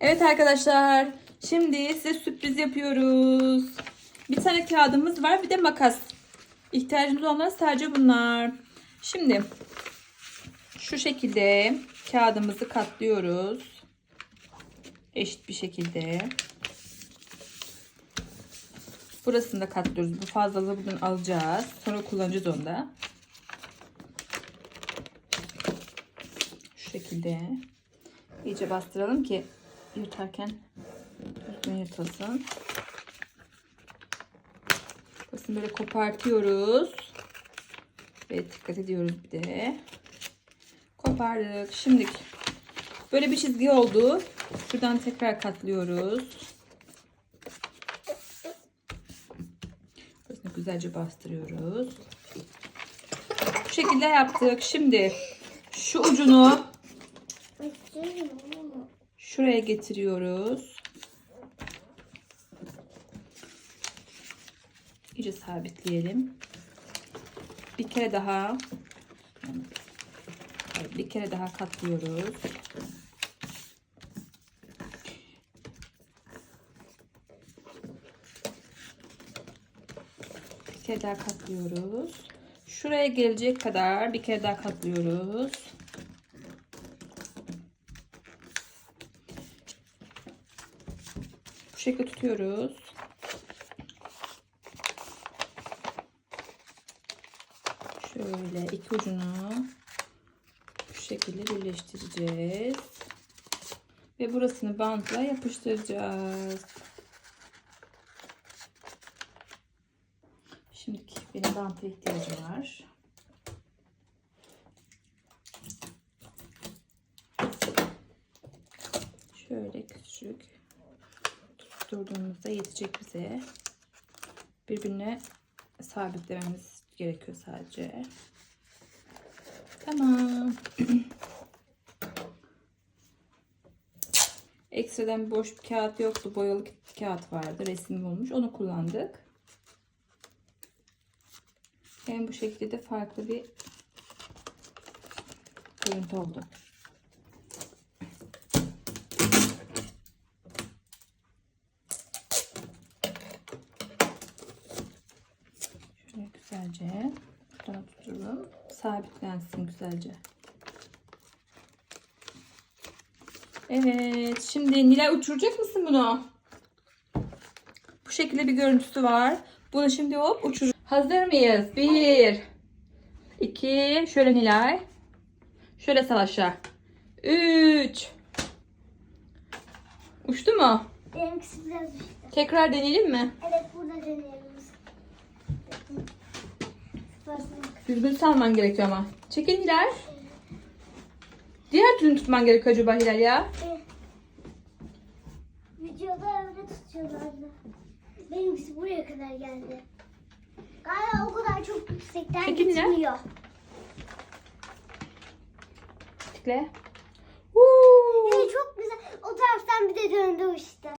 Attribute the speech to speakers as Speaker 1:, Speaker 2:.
Speaker 1: Evet arkadaşlar. Şimdi size sürpriz yapıyoruz. Bir tane kağıdımız var. Bir de makas. İhtiyacımız olan sadece bunlar. Şimdi şu şekilde kağıdımızı katlıyoruz. Eşit bir şekilde. Burasını da katlıyoruz. Bu fazlalığı buradan alacağız. Sonra kullanacağız onu da. Şu şekilde. İyice bastıralım ki yırtarken düzgün yırtılsın. Burasını böyle kopartıyoruz. Ve dikkat ediyoruz bir de. Kopardık. Şimdi böyle bir çizgi oldu. Şuradan tekrar katlıyoruz. Burasını güzelce bastırıyoruz. Bu şekilde yaptık. Şimdi şu ucunu şuraya getiriyoruz. İyice sabitleyelim. Bir kere daha bir kere daha katlıyoruz. Bir kere daha katlıyoruz. Şuraya gelecek kadar bir kere daha katlıyoruz. Bu şekilde tutuyoruz. Şöyle iki ucunu şu şekilde birleştireceğiz. Ve burasını bantla yapıştıracağız. Şimdi benim banta ihtiyacım var. Şöyle küçük tutturduğumuzda yetecek bize. Birbirine sabitlememiz gerekiyor sadece. Tamam. Ekstradan boş bir kağıt yoktu. Boyalı kağıt vardı. Resim olmuş. Onu kullandık. Hem bu şekilde de farklı bir görüntü oldu. Şöyle güzelce buradan tutalım. Sabitlensin güzelce. Evet. Şimdi Nilay uçuracak mısın bunu? Bu şekilde bir görüntüsü var. Bunu şimdi hop uçur. Hazır mıyız? Bir. iki. Şöyle Nilay. Şöyle Savaş'a. Üç. Uçtu mu?
Speaker 2: Benimkisi biraz düştü.
Speaker 1: Tekrar deneyelim mi?
Speaker 2: Evet burada deneyelim.
Speaker 1: Düzgün salman gerekiyor ama. Çekil Hilal. Diğer türlü tutman gerekiyor acaba Hilal ya.
Speaker 2: Videoda öyle tutuyorlardı. Benimkisi buraya kadar geldi. Galiba o kadar çok yüksekten
Speaker 1: Çekin
Speaker 2: gitmiyor.
Speaker 1: Tıkle. Huu.
Speaker 2: Evet çok güzel. O taraftan bir de döndü işte.